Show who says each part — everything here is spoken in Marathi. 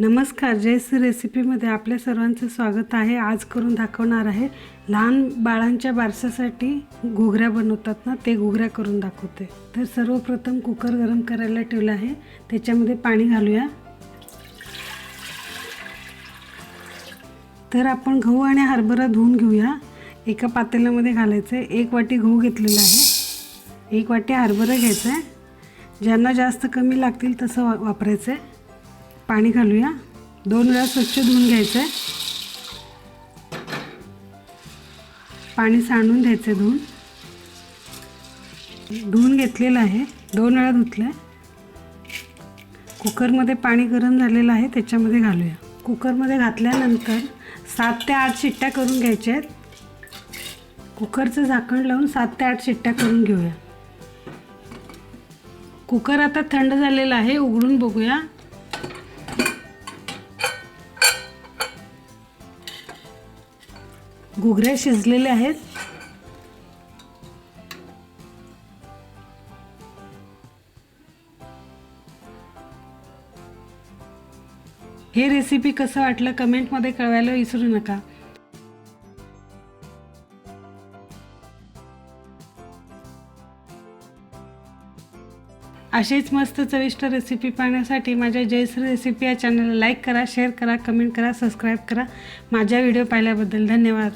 Speaker 1: नमस्कार जयश्री रेसिपीमध्ये आपल्या सर्वांचं स्वागत आहे. आज करून दाखवणार आहे लहान बाळांच्या बारशासाठी घुगऱ्या बनवतात ना ते घुगऱ्या करून दाखवते. तर सर्वप्रथम कुकर गरम करायला ठेवलं आहे. त्याच्यामध्ये पाणी घालूया. तर आपण गहू आणि हरभरा धुवून घेऊया. एका पातेल्यामध्ये घालायचं आहे एक वाटी गहू घेतलेला आहे. एक वाटी हरभरा घ्यायचा आहे ज्यांना जास्त कमी लागतील तसं वा वापरायचं आहे पाणी घालूया. दोन वेळा स्वच्छ धुवून घ्यायचं आहे पाणी सांडून द्यायचं आहे धुवून. धुवून घेतलेलं आहे. दोन वेळा धुतलं आहे कुकरमध्ये पाणी गरम झालेलं आहे त्याच्यामध्ये घालूया. कुकरमध्ये घातल्यानंतर सात ते आठ शिट्ट्या करून घ्यायच्या आहेत. कुकरचं झाकण लावून सात ते आठ शिट्ट्या करून घेऊया. कुकर आता थंड झालेला आहे उघडून बघूया. घुगऱ्या शिजलेल्या आहेत. हे रेसिपी कसं वाटलं कमेंटमध्ये कळवायला विसरू नका. असेच मस्त चविष्ट रेसिपी पाहण्यासाठी माझ्या जयश्री रेसिपी या चॅनलला लाईक करा शेअर करा कमेंट करा सबस्क्राईब करा. माझ्या व्हिडिओ पाहिल्याबद्दल धन्यवाद.